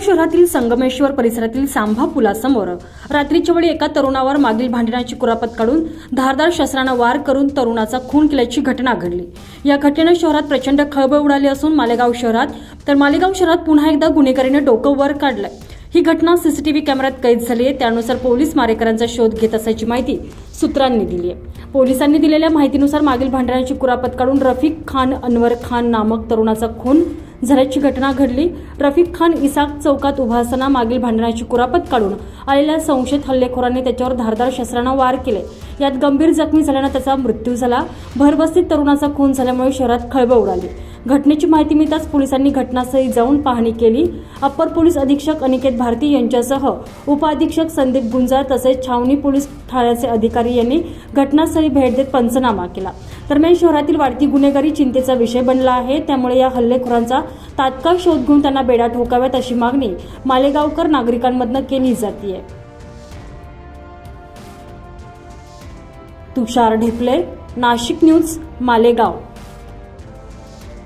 शहरातील संगमेश्वर परिसरातील सांभा पुलासमोर रात्रीच्या वेळी एका तरुणावर मागील भांडणाची कुरापत काढून धारदार शस्त्रानं वार करून तरुणाचा खून केल्याची घटना घडली. या घटनेनं शहरात प्रचंड खळबळ उडाली असून मालेगाव शहरात तर मालेगाव शहरात पुन्हा एकदा गुन्हेगारीने डोकं वर काढलंय. ही घटना सीसीटीव्ही कॅमेऱ्यात कैद झाली आहे. त्यानुसार पोलीस मारेकरांचा शोध घेत असल्याची माहिती सूत्रांनी दिली आहे. पोलिसांनी दिलेल्या माहितीनुसार मागील भांडणाची कुरापत काढून रफिक खान अनवर खान नामक तरुणाचा खून झाल्याची घटना घडली. रफिक खान इसाक चौकात उभा असताना मागील भांडणाची कुरापत काढून आलेल्या संशयित हल्लेखोरांनी त्याच्यावर धारदार शस्त्रानं वार केले. यात गंभीर जखमी झाल्यानं त्याचा मृत्यू झाला. भरबस्तीत तरुणाचा खून झाल्यामुळे शहरात खळबळ उडाली. घटनेची माहिती मिळताच पोलिसांनी घटनास्थळी जाऊन पाहणी केली. अप्पर पोलीस अधीक्षक अनिकेत भारती यांच्यासह उपअधीक्षक संदीप गुंजाळ तसेच छावणी पोलीस ठाण्याचे अधिकारी यांनी घटनास्थळी भेट देत पंचनामा केला. दरम्यान शहरातील वाढती गुन्हेगारी चिंतेचा विषय बनला आहे. त्यामुळे या हल्लेखोरांचा तात्काळ शोध घेऊन त्यांना बेडा ठोकाव्यात अशी मागणी मालेगावकर नागरिकांमधनं केली जाते तुषार ढेपले नाशिक न्यूज मालेगाव.